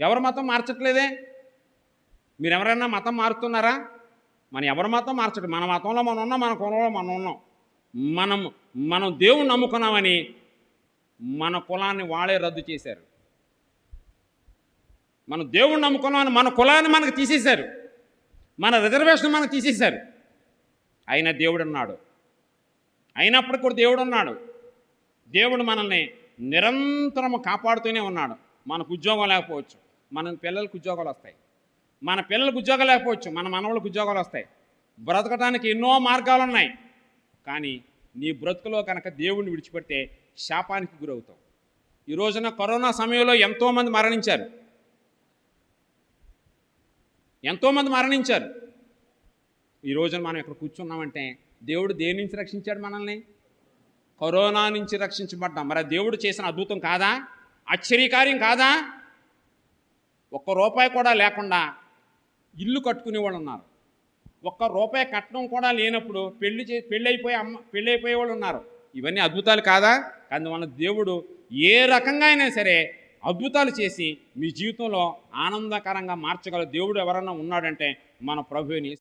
ఎవరు మతం మార్చట్లేదే? మీరు ఎవరైనా మతం మారుతున్నారా? మన ఎవరి మతం మార్చడం మన మతంలో మనం ఉన్నాం మన కులంలో మనం ఉన్నాం. మనం మనం దేవుని నమ్ముకున్నామని మన కులాన్ని వాళ్ళే రద్దు చేశారు. మనం దేవుణ్ణి నమ్ముకున్నామని మన కులాన్ని మనకు తీసేశారు. మన రిజర్వేషన్ మనకు తీసేశారు. అయినా దేవుడు ఉన్నాడు. అయినప్పటికీ కూడా దేవుడు ఉన్నాడు. దేవుడు మనల్ని నిరంతరం కాపాడుతూనే ఉన్నాడు. మనకు ఉద్యోగం లేకపోవచ్చు. మన పిల్లలకు ఉద్యోగాలు వస్తాయి. మన పిల్లలకు ఉద్యోగాలు లేకపోవచ్చు మన మనవలకు ఉద్యోగాలు వస్తాయి. బ్రతకడానికి ఎన్నో మార్గాలు ఉన్నాయి. కానీ నీ బ్రతుకులో కనుక దేవుణ్ణి విడిచిపెడితే శాపానికి గురవుతావు. ఈ రోజున కరోనా సమయంలో ఎంతోమంది మరణించారు. ఎంతోమంది మరణించారు. ఈ రోజున మనం ఇక్కడ కూర్చున్నామంటే దేవుడు దేని నుంచి రక్షించాడు మనల్ని? కరోనా నుంచి రక్షించబడ్డాం. మరి దేవుడు చేసిన అద్భుతం కాదా? ఆశ్చర్యకార్యం కాదా? ఒక్క రూపాయి కూడా లేకుండా ఇల్లు కట్టుకునే వాళ్ళు ఉన్నారు. ఒక్క రూపాయి కట్టడం కూడా లేనప్పుడు పెళ్ళి చే పెళ్ళి అయిపోయి అమ్మ పెళ్ళి అయిపోయే వాళ్ళు ఉన్నారు. ఇవన్నీ అద్భుతాలు కాదా? కానీ మన దేవుడు ఏ రకంగా అయినా సరే అద్భుతాలు చేసి మీ జీవితంలో ఆనందకరంగా మార్చగల దేవుడు ఎవరన్నా ఉన్నాడంటే మన ప్రభుని